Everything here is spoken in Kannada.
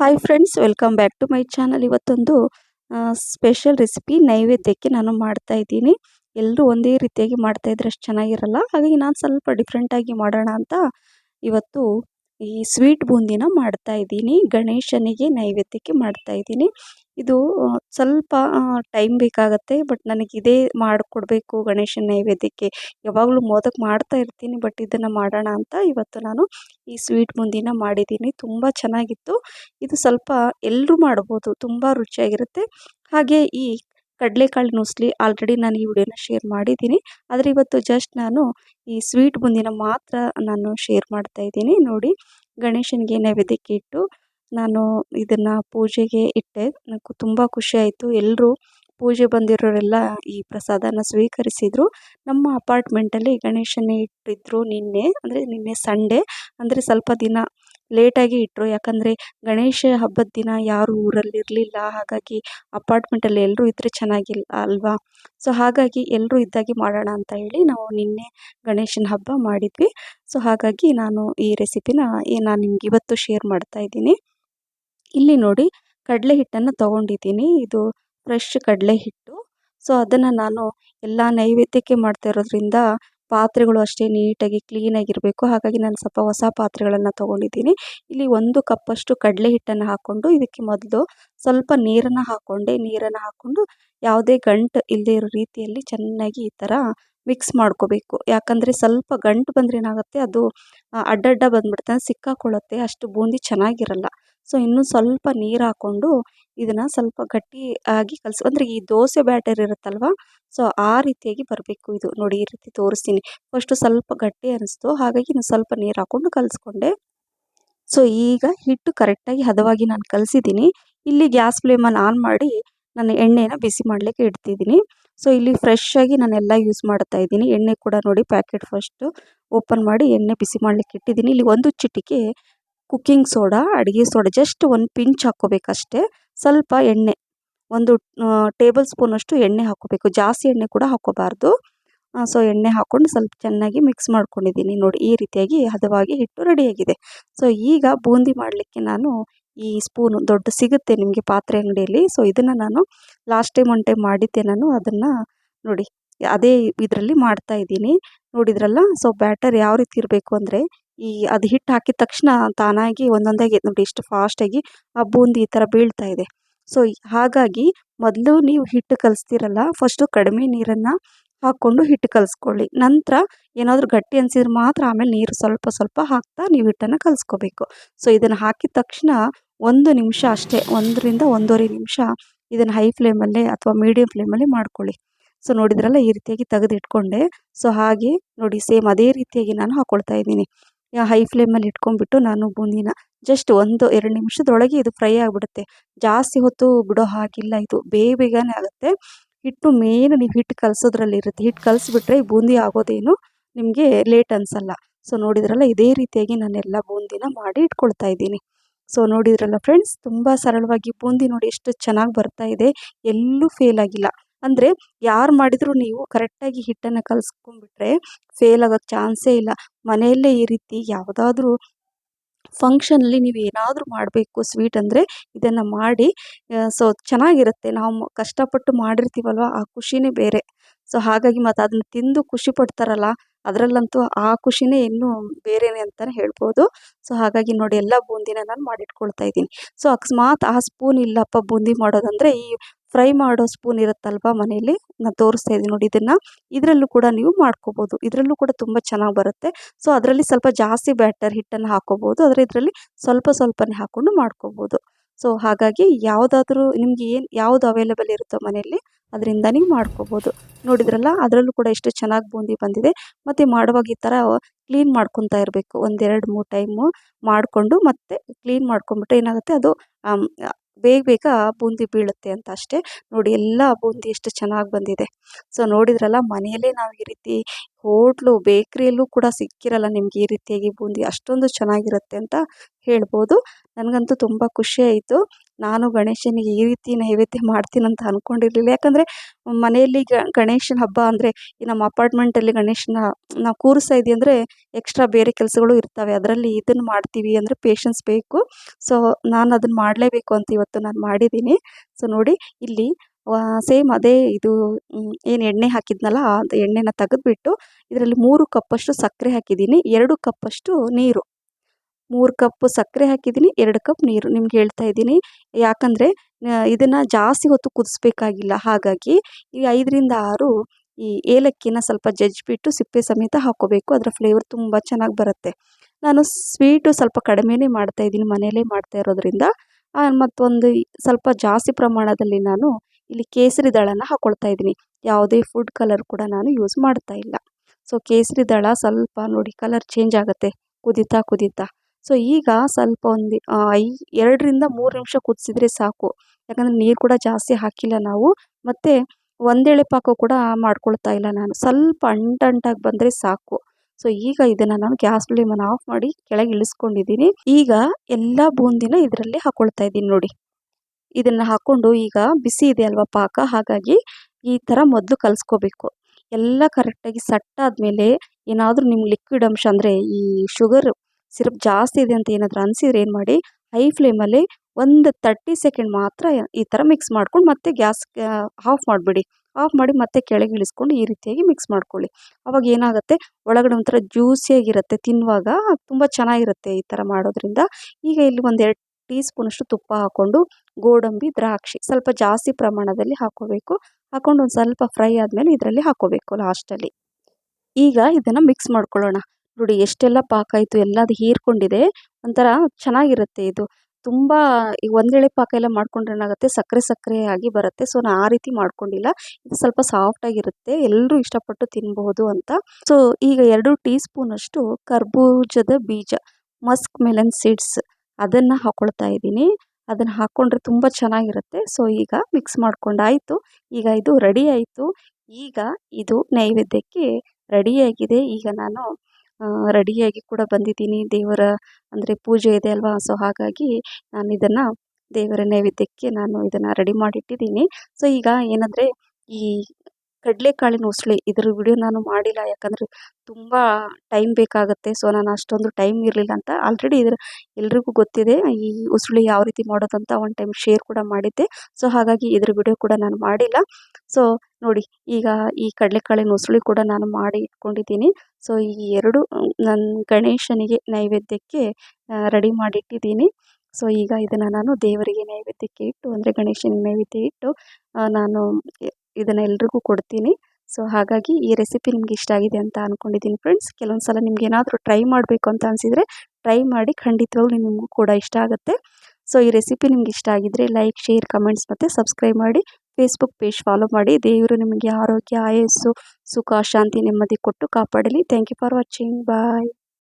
Hi friends welcome back to my channel ಇವತ್ತೊಂದು ಸ್ಪೆಷಲ್ ರೆಸಿಪಿ ನೈವೇದ್ಯಕ್ಕೆ ನಾನು ಮಾಡ್ತಾ ಇದ್ದೀನಿ. ಎಲ್ಲರೂ ಒಂದೇ ರೀತಿಯಾಗಿ ಮಾಡ್ತಾ ಇದ್ರೆ ಅಷ್ಟು ಚೆನ್ನಾಗಿರಲ್ಲ. ಹಾಗಾಗಿ ನಾನು ಸ್ವಲ್ಪ ಡಿಫ್ರೆಂಟಾಗಿ ಮಾಡೋಣ ಅಂತ ಇವತ್ತು ಈ ಸ್ವೀಟ್ ಬೂಂದಿನ ಮಾಡ್ತಾ ಇದ್ದೀನಿ. ಗಣೇಶನಿಗೆ ನೈವೇದ್ಯಕ್ಕೆ ಮಾಡ್ತಾ ಇದ್ದೀನಿ. ಇದು ಸ್ವಲ್ಪ ಟೈಮ್ ಬೇಕಾಗತ್ತೆ ಬಟ್ ನನಗೆ ಇದೇ ಮಾಡಿಕೊಡ್ಬೇಕು ಗಣೇಶನ ನೈವೇದ್ಯಕ್ಕೆ. ಯಾವಾಗಲೂ ಮೋದಕ್ ಮಾಡ್ತಾ ಇರ್ತೀನಿ ಬಟ್ ಇದನ್ನು ಮಾಡೋಣ ಅಂತ ಇವತ್ತು ನಾನು ಈ ಸ್ವೀಟ್ ಬೂಂದಿನ ಮಾಡಿದ್ದೀನಿ. ತುಂಬ ಚೆನ್ನಾಗಿತ್ತು. ಇದು ಸ್ವಲ್ಪ ಎಲ್ಲರೂ ಮಾಡ್ಬೋದು, ತುಂಬ ರುಚಿಯಾಗಿರುತ್ತೆ. ಹಾಗೆ ಈ ಕಡಲೆಕಾಳು ನುಸ್ಲಿ ಆಲ್ರೆಡಿ ನಾನು ಈ ವಿಡಿಯೋನ ಶೇರ್ ಮಾಡಿದ್ದೀನಿ. ಆದರೆ ಇವತ್ತು ಜಸ್ಟ್ ನಾನು ಈ ಸ್ವೀಟ್ ಬುಂದಿನ ಮಾತ್ರ ನಾನು ಶೇರ್ ಮಾಡ್ತಾ ಇದ್ದೀನಿ. ನೋಡಿ, ಗಣೇಶನಿಗೆ ನೈವೇದ್ಯಕ್ಕೆ ಇಟ್ಟು ನಾನು ಇದನ್ನು ಪೂಜೆಗೆ ಇಟ್ಟೆ. ನನಗೆ ತುಂಬ ಖುಷಿಯಾಯಿತು ಎಲ್ಲರೂ ಪೂಜೆ ಬಂದಿರೋರೆಲ್ಲ ಈ ಪ್ರಸಾದನ ಸ್ವೀಕರಿಸಿದರು. ನಮ್ಮ ಅಪಾರ್ಟ್ಮೆಂಟಲ್ಲಿ ಗಣೇಶನೇ ಇಟ್ಟಿದ್ರು ನಿನ್ನೆ. ಅಂದರೆ ನಿನ್ನೆ ಸಂಡೇ ಅಂದರೆ ಸ್ವಲ್ಪ ದಿನ ಲೇಟಾಗಿ ಇಟ್ಟರು ಯಾಕಂದರೆ ಗಣೇಶ ಹಬ್ಬದ ದಿನ ಯಾರು ಊರಲ್ಲಿ ಇರಲಿಲ್ಲ ಹಾಗಾಗಿ ಅಪಾರ್ಟ್ಮೆಂಟಲ್ಲಿ ಎಲ್ಲರೂ ಇದ್ದರೆ ಚೆನ್ನಾಗಿಲ್ಲ ಅಲ್ವಾ? ಸೊ ಹಾಗಾಗಿ ಎಲ್ಲರೂ ಇದ್ದಾಗೆ ಮಾಡೋಣ ಅಂತ ಹೇಳಿ ನಾವು ನಿನ್ನೆ ಗಣೇಶನ ಹಬ್ಬ ಮಾಡಿದ್ವಿ. ಸೊ ಹಾಗಾಗಿ ನಾನು ಈ ರೆಸಿಪಿನ ನಾನು ನಿಮ್ಗೆ ಇವತ್ತು ಶೇರ್ ಮಾಡ್ತಾ ಇದ್ದೀನಿ. ಇಲ್ಲಿ ನೋಡಿ, ಕಡಲೆ ಹಿಟ್ಟನ್ನು ತೊಗೊಂಡಿದ್ದೀನಿ. ಇದು ಫ್ರೆಶ್ ಕಡಲೆ ಹಿಟ್ಟು. ಸೊ ಅದನ್ನು ನಾನು ಎಲ್ಲ ನೈವೇದ್ಯಕ್ಕೆ ಮಾಡ್ತಾ ಇರೋದ್ರಿಂದ ಪಾತ್ರೆಗಳು ಅಷ್ಟೇ ನೀಟಾಗಿ ಕ್ಲೀನಾಗಿರಬೇಕು ಹಾಗಾಗಿ ನಾನು ಸ್ವಲ್ಪ ಹೊಸ ಪಾತ್ರೆಗಳನ್ನು ತೊಗೊಂಡಿದ್ದೀನಿ. ಇಲ್ಲಿ ಒಂದು ಕಪ್ಪಷ್ಟು ಕಡಲೆ ಹಿಟ್ಟನ್ನು ಹಾಕ್ಕೊಂಡು ಇದಕ್ಕೆ ಮೊದಲು ಸ್ವಲ್ಪ ನೀರನ್ನು ಹಾಕ್ಕೊಂಡೆ ನೀರನ್ನು ಹಾಕ್ಕೊಂಡು ಯಾವುದೇ ಗಂಟು ಇಲ್ಲದೆ ಇರೋ ರೀತಿಯಲ್ಲಿ ಚೆನ್ನಾಗಿ ಈ ಥರ ಮಿಕ್ಸ್ ಮಾಡ್ಕೋಬೇಕು. ಯಾಕಂದರೆ ಸ್ವಲ್ಪ ಗಂಟು ಬಂದರೆ ಏನಾಗುತ್ತೆ, ಅದು ಅಡ್ಡಡ್ಡ ಬಂದ್ಬಿಡುತ್ತೆ. ಸಿಕ್ಕಾಕೊಳ್ಳುತ್ತೆ. ಅಷ್ಟು ಬೂಂದಿ ಚೆನ್ನಾಗಿರಲ್ಲ. ಸೊ ಇನ್ನೂ ಸ್ವಲ್ಪ ನೀರು ಹಾಕ್ಕೊಂಡು ಇದನ್ನು ಸ್ವಲ್ಪ ಗಟ್ಟಿ ಆಗಿ ಕಲಸಿ, ಅಂದರೆ ಈ ದೋಸೆ ಬ್ಯಾಟರ್ ಇರುತ್ತಲ್ವ, ಸೊ ಆ ರೀತಿಯಾಗಿ ಬರಬೇಕು ಇದು. ನೋಡಿ, ಈ ರೀತಿ ತೋರಿಸ್ತೀನಿ. ಫಸ್ಟು ಸ್ವಲ್ಪ ಗಟ್ಟಿ ಅನಿಸ್ತು. ಹಾಗಾಗಿ ನಾನು ಸ್ವಲ್ಪ ನೀರು ಹಾಕ್ಕೊಂಡು ಕಲಸ್ಕೊಂಡೆ. ಸೊ ಈಗ ಹಿಟ್ಟು ಕರೆಕ್ಟಾಗಿ ಹದವಾಗಿ ನಾನು ಕಲಸಿದ್ದೀನಿ ಇಲ್ಲಿ ಗ್ಯಾಸ್ ಫ್ಲೇಮನ್ನು ಆನ್ ಮಾಡಿ ನಾನು ಎಣ್ಣೆನ ಬಿಸಿ ಮಾಡಲಿಕ್ಕೆ ಇಡ್ತಿದ್ದೀನಿ ಸೊ ಇಲ್ಲಿ ಫ್ರೆಶ್ ಆಗಿ ನಾನೆಲ್ಲ ಯೂಸ್ ಮಾಡ್ತಾ ಇದ್ದೀನಿ. ಎಣ್ಣೆ ಕೂಡ ನೋಡಿ ಪ್ಯಾಕೆಟ್ ಫಸ್ಟು ಓಪನ್ ಮಾಡಿ ಎಣ್ಣೆ ಬಿಸಿ ಮಾಡಲಿಕ್ಕೆ ಇಟ್ಟಿದ್ದೀನಿ ಇಲ್ಲಿ ಒಂದು ಚಿಟಿಕೆ ಕುಕ್ಕಿಂಗ್ ಸೋಡಾ, ಅಡುಗೆ ಸೋಡಾ ಜಸ್ಟ್ ಒಂದು ಪಿಂಚ್ ಹಾಕ್ಕೋಬೇಕಷ್ಟೇ ಸ್ವಲ್ಪ ಎಣ್ಣೆ, ಒಂದು ಟೇಬಲ್ ಸ್ಪೂನಷ್ಟು ಎಣ್ಣೆ ಹಾಕ್ಕೋಬೇಕು ಜಾಸ್ತಿ ಎಣ್ಣೆ ಕೂಡ ಹಾಕ್ಕೋಬಾರ್ದು ಸೊ, ಎಣ್ಣೆ ಹಾಕ್ಕೊಂಡು ಸ್ವಲ್ಪ ಚೆನ್ನಾಗಿ ಮಿಕ್ಸ್ ಮಾಡ್ಕೊಂಡಿದ್ದೀನಿ ನೋಡಿ, ಈ ರೀತಿಯಾಗಿ ಹದವಾಗಿ ಹಿಟ್ಟು ರೆಡಿಯಾಗಿದೆ ಸೊ, ಈಗ ಬೂಂದಿ ಮಾಡಲಿಕ್ಕೆ ನಾನು ಈ ಸ್ಪೂನು ದೊಡ್ಡ ಸಿಗುತ್ತೆ ನಿಮಗೆ ಪಾತ್ರೆ ಅಂಗಡಿಯಲ್ಲಿ. ಸೊ, ಇದನ್ನು ನಾನು ಲಾಸ್ಟ್ ಟೈಮ್ ಒನ್ ಟೈಮ್ ಮಾಡಿದ್ದೆ ನಾನು, ಅದನ್ನು ನೋಡಿ, ಅದೇ ಇದರಲ್ಲಿ ಮಾಡ್ತಾ ಇದ್ದೀನಿ. ನೋಡಿದ್ರಲ್ಲ, ಸೊ ಬ್ಯಾಟರ್ ಯಾವ ರೀತಿ ಇರಬೇಕು ಅಂದರೆ ಈ ಅದು ಹಿಟ್ಟು ಹಾಕಿದ ತಕ್ಷಣ ತಾನಾಗಿ ಒಂದೊಂದಾಗಿ ನೋಡಿ ಎಷ್ಟು ಫಾಸ್ಟಾಗಿ ಆ ಬೂಂದಿ ಈ ಥರ ಬೀಳ್ತಾ ಇದೆ. ಸೊ ಹಾಗಾಗಿ ಮೊದಲು ನೀವು ಹಿಟ್ಟು ಕಲಿಸ್ತೀರಲ್ಲ ಫಸ್ಟು ಕಡಿಮೆ ನೀರನ್ನು ಹಾಕ್ಕೊಂಡು ಹಿಟ್ಟು ಕಲಿಸ್ಕೊಳ್ಳಿ. ನಂತರ ಏನಾದರೂ ಗಟ್ಟಿ ಅನಿಸಿದ್ರೆ ಮಾತ್ರ ಆಮೇಲೆ ನೀರು ಸ್ವಲ್ಪ ಸ್ವಲ್ಪ ಹಾಕ್ತಾ ನೀವು ಹಿಟ್ಟನ್ನು ಕಲಿಸ್ಕೋಬೇಕು. ಸೊ ಇದನ್ನು ಹಾಕಿದ ತಕ್ಷಣ ಒಂದು ನಿಮಿಷ ಅಷ್ಟೇ, ಒಂದರಿಂದ ಒಂದೂವರೆ ನಿಮಿಷ ಇದನ್ನು ಹೈ ಫ್ಲೇಮಲ್ಲೇ ಅಥವಾ ಮೀಡಿಯಮ್ ಫ್ಲೇಮಲ್ಲಿ ಮಾಡ್ಕೊಳ್ಳಿ. ಸೊ ನೋಡಿದ್ರಲ್ಲ ಈ ರೀತಿಯಾಗಿ ತೆಗೆದಿಟ್ಕೊಂಡೆ. ಸೊ ಹಾಗೆ ನೋಡಿ ಸೇಮ್ ಅದೇ ರೀತಿಯಾಗಿ ನಾನು ಹಾಕ್ಕೊಳ್ತಾ ಇದ್ದೀನಿ. ಹೈ ಫ್ಲೇಮಲ್ಲಿ ಇಟ್ಕೊಂಡ್ಬಿಟ್ಟು ನಾನು ಬೂಂದಿನ ಜಸ್ಟ್ ಒಂದು ಎರಡು ನಿಮಿಷದೊಳಗೆ ಇದು ಫ್ರೈ ಆಗಿಬಿಡುತ್ತೆ. ಜಾಸ್ತಿ ಹೊತ್ತು ಬಿಡೋ ಹಾಗಿಲ್ಲ ಇದು. ಬೇಗ ಬೇಗನೆ ಆಗುತ್ತೆ. ಹಿಟ್ಟು ಮೇನ್ ನೀವು ಹಿಟ್ಟು ಕಲಸೋದ್ರಲ್ಲಿ ಇರುತ್ತೆ. ಹಿಟ್ಟು ಕಲಸಿಬಿಟ್ರೆ ಈ ಬೂಂದಿ ಆಗೋದೇನು ನಿಮಗೆ ಲೇಟ್ ಅನಿಸಲ್ಲ. ಸೊ ನೋಡಿದ್ರಲ್ಲ ಇದೇ ರೀತಿಯಾಗಿ ನಾನೆಲ್ಲ ಬೂಂದಿನ ಮಾಡಿ ಇಟ್ಕೊಳ್ತಾ ಇದ್ದೀನಿ. ಸೊ ನೋಡಿದ್ರಲ್ಲ ಫ್ರೆಂಡ್ಸ್ ತುಂಬ ಸರಳವಾಗಿ ಬೂಂದಿ ನೋಡಿ ಎಷ್ಟು ಚೆನ್ನಾಗಿ ಬರ್ತಾ ಇದೆ. ಎಲ್ಲೂ ಫೇಲ್ ಆಗಿಲ್ಲ. ಅಂದರೆ ಯಾರು ಮಾಡಿದರೂ ನೀವು ಕರೆಕ್ಟಾಗಿ ಹಿಟ್ಟನ್ನು ಕಲಸ್ಕೊಂಡ್ಬಿಟ್ರೆ ಫೇಲ್ ಆಗೋಕ್ಕೆ ಚಾನ್ಸೇ ಇಲ್ಲ. ಮನೆಯಲ್ಲೇ ಈ ರೀತಿ ಯಾವುದಾದ್ರೂ ಫಂಕ್ಷನಲ್ಲಿ ನೀವು ಏನಾದರೂ ಮಾಡಬೇಕು ಸ್ವೀಟ್ ಅಂದರೆ ಇದನ್ನು ಮಾಡಿ ಸೊ ಚೆನ್ನಾಗಿರುತ್ತೆ. ನಾವು ಕಷ್ಟಪಟ್ಟು ಮಾಡಿರ್ತೀವಲ್ವ, ಆ ಖುಷಿನೇ ಬೇರೆ. ಸೊ ಹಾಗಾಗಿ ಮತ್ತು ಅದನ್ನ ತಿಂದು ಖುಷಿ ಪಡ್ತಾರಲ್ಲ, ಅದರಲ್ಲಂತೂ ಆ ಖುಷಿನೇ ಇನ್ನೂ ಬೇರೆನೇ ಅಂತಲೇ ಹೇಳ್ಬೋದು. ಸೊ ಹಾಗಾಗಿ ನೋಡಿ, ಎಲ್ಲ ಬೂಂದಿನ ನಾನು ಮಾಡಿಟ್ಕೊಳ್ತಾ ಇದ್ದೀನಿ. ಸೊ ಅಕಸ್ಮಾತ್ ಆ ಸ್ಪೂನ್ ಇಲ್ಲಪ್ಪ, ಬೂಂದಿ ಮಾಡೋದಂದರೆ ಈ ಫ್ರೈ ಮಾಡೋ ಸ್ಪೂನ್ ಇರುತ್ತಲ್ವ ಮನೆಯಲ್ಲಿ ನಾನು ತೋರಿಸ್ತಾ ಇದ್ದೀನಿ ನೋಡಿ ಇದನ್ನು. ಇದರಲ್ಲೂ ಕೂಡ ನೀವು ಮಾಡ್ಕೋಬೋದು. ಇದರಲ್ಲೂ ಕೂಡ ತುಂಬ ಚೆನ್ನಾಗಿ ಬರುತ್ತೆ. ಸೊ ಅದರಲ್ಲಿ ಸ್ವಲ್ಪ ಜಾಸ್ತಿ ಬ್ಯಾಟರ್ ಹಿಟ್ಟನ್ನು ಹಾಕೋಬೋದು. ಆದರೆ ಇದರಲ್ಲಿ ಸ್ವಲ್ಪ ಸ್ವಲ್ಪನೇ ಹಾಕ್ಕೊಂಡು ಮಾಡ್ಕೋಬೋದು. ಸೊ ಹಾಗಾಗಿ ಯಾವುದಾದ್ರೂ ನಿಮಗೆ ಏನು, ಯಾವುದು ಅವೈಲೇಬಲ್ ಇರುತ್ತೋ ಮನೆಯಲ್ಲಿ ಅದರಿಂದ ನೀವು ಮಾಡ್ಕೋಬೋದು. ನೋಡಿದ್ರಲ್ಲ, ಅದರಲ್ಲೂ ಕೂಡ ಎಷ್ಟು ಚೆನ್ನಾಗಿ ಬೂಂದಿ ಬಂದಿದೆ. ಮತ್ತು ಮಾಡುವಾಗ ಈ ಥರ ಕ್ಲೀನ್ ಮಾಡ್ಕೊತಾ ಇರಬೇಕು. ಒಂದೆರಡು ಮೂರು ಟೈಮು ಮಾಡಿಕೊಂಡು ಮತ್ತೆ ಕ್ಲೀನ್ ಮಾಡ್ಕೊಂಬಿಟ್ರೆ ಏನಾಗುತ್ತೆ ಅದು ಬೇಗ ಬೇಗ ಬೂಂದಿ ಬೀಳುತ್ತೆ ಅಂತ ಅಷ್ಟೇ. ನೋಡಿ ಎಲ್ಲ ಬೂಂದಿ ಎಷ್ಟು ಚೆನ್ನಾಗಿ ಬಂದಿದೆ. ಸೊ ನೋಡಿದ್ರಲ್ಲ ಮನೆಯಲ್ಲೇ ನಾವು ಈ ರೀತಿ ಹೋಟ್ಲು, ಬೇಕ್ರಿಯಲ್ಲೂ ಕೂಡ ಸಿಕ್ಕಿರಲ್ಲ ನಿಮ್ಗೆ ಈ ರೀತಿಯಾಗಿ ಬೂಂದಿ ಅಷ್ಟೊಂದು ಚೆನ್ನಾಗಿರುತ್ತೆ ಅಂತ ಹೇಳ್ಬೋದು. ನನಗಂತೂ ತುಂಬ ಖುಷಿ ಆಯಿತು. ನಾನು ಗಣೇಶನಿಗೆ ಈ ರೀತಿ ನೈವೇದ್ಯ ಮಾಡ್ತೀನಂತ ಅಂದ್ಕೊಂಡಿರ್ಲಿಲ್ಲ ಯಾಕಂದರೆ ಮನೆಯಲ್ಲಿ ಗಣೇಶನ ಹಬ್ಬ ಅಂದರೆ ಈ ನಮ್ಮ ಅಪಾರ್ಟ್ಮೆಂಟಲ್ಲಿ ಗಣೇಶನ ನಾವು ಕೂರಿಸ್ತಾ ಇದ್ದೀವಿ ಅಂದರೆ ಎಕ್ಸ್ಟ್ರಾ ಬೇರೆ ಕೆಲಸಗಳು ಇರ್ತವೆ. ಅದರಲ್ಲಿ ಇದನ್ನು ಮಾಡ್ತೀವಿ ಅಂದರೆ ಪೇಶನ್ಸ್ ಬೇಕು. ಸೊ ನಾನು ಅದನ್ನು ಮಾಡಲೇಬೇಕು ಅಂತ ಇವತ್ತು ನಾನು ಮಾಡಿದ್ದೀನಿ. ಸೊ ನೋಡಿ, ಇಲ್ಲಿ ಸೇಮ್ ಅದೇ ಇದು ಏನು ಎಣ್ಣೆ ಹಾಕಿದ್ನಲ್ಲ ಅದು ಎಣ್ಣೆನ ತೆಗೆದ್ಬಿಟ್ಟು, ಇದರಲ್ಲಿ ಮೂರು ಕಪ್ಪಷ್ಟು ಸಕ್ಕರೆ ಹಾಕಿದ್ದೀನಿ. ಎರಡು ಕಪ್ಪಷ್ಟು ನೀರು. ಮೂರು ಕಪ್ ಸಕ್ಕರೆ ಹಾಕಿದ್ದೀನಿ, ಎರಡು ಕಪ್ ನೀರು ನಿಮ್ಗೆ ಹೇಳ್ತಾ ಇದ್ದೀನಿ. ಯಾಕಂದರೆ ಇದನ್ನು ಜಾಸ್ತಿ ಹೊತ್ತು ಕುದಿಸ್ಬೇಕಾಗಿಲ್ಲ. ಹಾಗಾಗಿ ಈ ಐದರಿಂದ ಆರು ಈ ಏಲಕ್ಕಿನ ಸ್ವಲ್ಪ ಜಜ್ಜಿಬಿಟ್ಟು ಸಿಪ್ಪೆ ಸಮೇತ ಹಾಕೋಬೇಕು ಅದರ ಫ್ಲೇವರ್ ತುಂಬ ಚೆನ್ನಾಗಿ ಬರುತ್ತೆ. ನಾನು ಸ್ವೀಟು ಸ್ವಲ್ಪ ಕಡಿಮೆನೇ ಮಾಡ್ತಾಯಿದ್ದೀನಿ ಮನೆಯಲ್ಲೇ ಮಾಡ್ತಾ ಇರೋದ್ರಿಂದ. ಮತ್ತೊಂದು ಸ್ವಲ್ಪ ಜಾಸ್ತಿ ಪ್ರಮಾಣದಲ್ಲಿ ನಾನು ಇಲ್ಲಿ ಕೇಸರಿ ದಳನ ಹಾಕ್ಕೊಳ್ತಾ ಇದ್ದೀನಿ. ಯಾವುದೇ ಫುಡ್ ಕಲರ್ ಕೂಡ ನಾನು ಯೂಸ್ ಮಾಡ್ತಾ ಇಲ್ಲ. ಸೊ ಕೇಸರಿ ದಳ ಸ್ವಲ್ಪ ನೋಡಿ ಕಲರ್ ಚೇಂಜ್ ಆಗುತ್ತೆ. ಕುದಿತಾ ಕುದೀತಾ. ಸೊ ಈಗ ಸ್ವಲ್ಪ ಒಂದು ಐ, ಎರಡರಿಂದ ಮೂರು ನಿಮಿಷ ಕುದಿಸಿದ್ರೆ ಸಾಕು. ಯಾಕಂದರೆ ನೀರು ಕೂಡ ಜಾಸ್ತಿ ಹಾಕಿಲ್ಲ ನಾವು. ಮತ್ತು ಒಂದೇಳೆ ಪಾಕ ಕೂಡ ಮಾಡ್ಕೊಳ್ತಾ ಇಲ್ಲ ನಾನು. ಸ್ವಲ್ಪ ಅಂಟಂಟಾಗಿ ಬಂದರೆ ಸಾಕು. ಸೊ ಈಗ ಇದನ್ನು ನಾನು ಗ್ಯಾಸ್ ಫ್ಲೇಮನ್ನು ಆಫ್ ಮಾಡಿ ಕೆಳಗೆ ಇಳಿಸ್ಕೊಂಡಿದ್ದೀನಿ. ಈಗ ಎಲ್ಲ ಬೂಂದಿನ ಇದರಲ್ಲಿ ಹಾಕ್ಕೊಳ್ತಾ ಇದ್ದೀನಿ ನೋಡಿ. ಇದನ್ನು ಹಾಕ್ಕೊಂಡು ಈಗ ಬಿಸಿ ಇದೆ ಅಲ್ವಾ ಪಾಕ? ಹಾಗಾಗಿ ಈ ಥರ ಮೊದಲು ಕಲಿಸ್ಕೋಬೇಕು. ಎಲ್ಲ ಕರೆಕ್ಟಾಗಿ ಸಟ್ಟಾದ ಮೇಲೆ ಏನಾದರೂ ನಿಮ್ಗೆ ಲಿಕ್ವಿಡ್ ಅಂಶ ಅಂದರೆ ಈ ಶುಗರ್ ಸಿರಪ್ ಜಾಸ್ತಿ ಇದೆ ಅಂತ ಏನಾದರೂ ಅನಿಸಿದ್ರೆ ಏನು ಮಾಡಿ, ಹೈ ಫ್ಲೇಮಲ್ಲಿ ಒಂದು ತರ್ಟಿ ಸೆಕೆಂಡ್ ಮಾತ್ರ ಈ ಥರ ಮಿಕ್ಸ್ ಮಾಡ್ಕೊಂಡು ಮತ್ತೆ ಗ್ಯಾಸ್ ಆಫ್ ಮಾಡಿಬಿಡಿ. ಆಫ್ ಮಾಡಿ ಮತ್ತೆ ಕೆಳಗೆ ಇಳಿಸ್ಕೊಂಡು ಈ ರೀತಿಯಾಗಿ ಮಿಕ್ಸ್ ಮಾಡ್ಕೊಳ್ಳಿ. ಅವಾಗ ಏನಾಗುತ್ತೆ, ಒಳಗಡೆ ಒಂಥರ ಜ್ಯೂಸಿಯಾಗಿರುತ್ತೆ ತಿನ್ನುವಾಗ ತುಂಬ ಚೆನ್ನಾಗಿರುತ್ತೆ ಈ ಥರ ಮಾಡೋದ್ರಿಂದ. ಈಗ ಇಲ್ಲಿ ಒಂದೆರಡು ಟೀ ಸ್ಪೂನಷ್ಟು ತುಪ್ಪ ಹಾಕ್ಕೊಂಡು, ಗೋಡಂಬಿ, ದ್ರಾಕ್ಷಿ ಸ್ವಲ್ಪ ಜಾಸ್ತಿ ಪ್ರಮಾಣದಲ್ಲಿ ಹಾಕೋಬೇಕು ಹಾಕ್ಕೊಂಡು ಒಂದು ಸ್ವಲ್ಪ ಫ್ರೈ ಆದಮೇಲೆ ಇದರಲ್ಲಿ ಹಾಕೋಬೇಕು ಲಾಸ್ಟಲ್ಲಿ ಈಗ ಇದನ್ನು ಮಿಕ್ಸ್ ಮಾಡ್ಕೊಳ್ಳೋಣ. ನೋಡಿ ಎಷ್ಟೆಲ್ಲ ಪಾಕ ಆಯಿತು ಎಲ್ಲ ಅದು ಹೀರ್ಕೊಂಡಿದೆ, ಒಂಥರ ಚೆನ್ನಾಗಿರುತ್ತೆ ಇದು. ತುಂಬ ಈ ಒಂದೇಳೆ ಪಾಕ ಎಲ್ಲ ಮಾಡ್ಕೊಂಡ್ರೆ ಏನಾಗುತ್ತೆ, ಸಕ್ಕರೆ ಸಕ್ಕರೆ ಆಗಿ ಬರುತ್ತೆ. ಸೊ ನಾನು ಆ ರೀತಿ ಮಾಡ್ಕೊಂಡಿಲ್ಲ. ಇದು ಸ್ವಲ್ಪ ಸಾಫ್ಟಾಗಿರುತ್ತೆ ಎಲ್ಲರೂ ಇಷ್ಟಪಟ್ಟು ತಿನ್ಬಹುದು ಅಂತ. ಸೊ, ಈಗ ಎರಡು ಟೀ ಸ್ಪೂನಷ್ಟು ಕರ್ಬೂಜದ ಬೀಜ, ಮಸ್ಕ್ ಮೆಲನ್ ಸೀಡ್ಸ್ ಅದನ್ನು ಹಾಕ್ಕೊಳ್ತಾ ಇದ್ದೀನಿ. ಅದನ್ನು ಹಾಕ್ಕೊಂಡ್ರೆ ತುಂಬ ಚೆನ್ನಾಗಿರುತ್ತೆ. ಸೊ, ಈಗ ಮಿಕ್ಸ್ ಮಾಡ್ಕೊಂಡಾಯಿತು ಈಗ ಇದು ರೆಡಿ ಆಯಿತು. ಈಗ ಇದು ನೈವೇದ್ಯಕ್ಕೆ ರೆಡಿಯಾಗಿದೆ ಈಗ ನಾನು ರೆಡಿಯಾಗಿ ಕೂಡ ಬಂದಿದ್ದೀನಿ. ದೇವರ ಅಂದರೆ ಪೂಜೆ ಇದೆ ಅಲ್ವಾ? ಸೊ ಹಾಗಾಗಿ ನಾನು ಇದನ್ನು ದೇವರ ನೈವೇದ್ಯಕ್ಕೆ ನಾನು ಇದನ್ನು ರೆಡಿ ಮಾಡಿಟ್ಟಿದ್ದೀನಿ. ಸೊ ಈಗ ಏನಂದರೆ ಈ ಕಡಲೆಕಾಳಿನ ಉಸಳಿ ಇದ್ರ ವಿಡಿಯೋ ನಾನು ಮಾಡಿಲ್ಲ, ಯಾಕಂದರೆ ತುಂಬ ಟೈಮ್ ಬೇಕಾಗುತ್ತೆ. ಸೊ ನಾನು ಅಷ್ಟೊಂದು ಟೈಮ್ ಇರಲಿಲ್ಲ ಅಂತ ಆಲ್ರೆಡಿ ಇದ್ರ ಎಲ್ರಿಗೂ ಗೊತ್ತಿದೆ ಈ ಉಸುಳಿ ಯಾವ ರೀತಿ ಮಾಡೋದಂತ ಒನ್ ಟೈಮ್ ಶೇರ್ ಕೂಡ ಮಾಡಿದ್ದೆ. ಸೊ ಹಾಗಾಗಿ ಇದ್ರ ವಿಡಿಯೋ ಕೂಡ ನಾನು ಮಾಡಿಲ್ಲ. ಸೊ ನೋಡಿ, ಈಗ ಈ ಕಡಲೆಕಾಳಿನ ಉಸಳಿ ಕೂಡ ನಾನು ಮಾಡಿ ಇಟ್ಕೊಂಡಿದ್ದೀನಿ. ಸೊ ಈ ಎರಡು ನನ್ನ ಗಣೇಶನಿಗೆ ನೈವೇದ್ಯಕ್ಕೆ ರೆಡಿ ಮಾಡಿಟ್ಟಿದ್ದೀನಿ. ಸೊ ಈಗ ಇದನ್ನು ನಾನು ದೇವರಿಗೆ ನೈವೇದ್ಯಕ್ಕೆ ಇಟ್ಟು, ಅಂದರೆ ಗಣೇಶನಿಗೆ ನೈವೇದ್ಯ ಇಟ್ಟು ನಾನು ಇದನ್ನು ಎಲ್ರಿಗೂ ಕೊಡ್ತೀನಿ. ಸೊ ಹಾಗಾಗಿ ಈ ರೆಸಿಪಿ ನಿಮ್ಗೆ ಇಷ್ಟ ಆಗಿದೆ ಅಂತ ಅಂದ್ಕೊಂಡಿದ್ದೀನಿ ಫ್ರೆಂಡ್ಸ್ ಕೆಲವೊಂದು ಸಲ ನಿಮ್ಗೆ ಏನಾದರೂ ಟ್ರೈ ಮಾಡಬೇಕು ಅಂತ ಅನಿಸಿದರೆ ಟ್ರೈ ಮಾಡಿ ಖಂಡಿತವಾಗ್ಲೂ ನಿಮಗೂ ಕೂಡ ಇಷ್ಟ ಆಗುತ್ತೆ. ಸೊ ಈ ರೆಸಿಪಿ ನಿಮ್ಗೆ ಇಷ್ಟ ಆಗಿದ್ದರೆ ಲೈಕ್ ಶೇರ್ ಕಮೆಂಟ್ಸ್ ಮತ್ತು ಸಬ್ಸ್ಕ್ರೈಬ್ ಮಾಡಿ ಫೇಸ್ಬುಕ್ ಪೇಜ್ ಫಾಲೋ ಮಾಡಿ. ದೇವರು ನಿಮಗೆ ಆರೋಗ್ಯ, ಆಯಸ್ಸು, ಸುಖ, ಶಾಂತಿ ನೆಮ್ಮದಿ ಕೊಟ್ಟು ಕಾಪಾಡಲಿ. Thank you for watching bye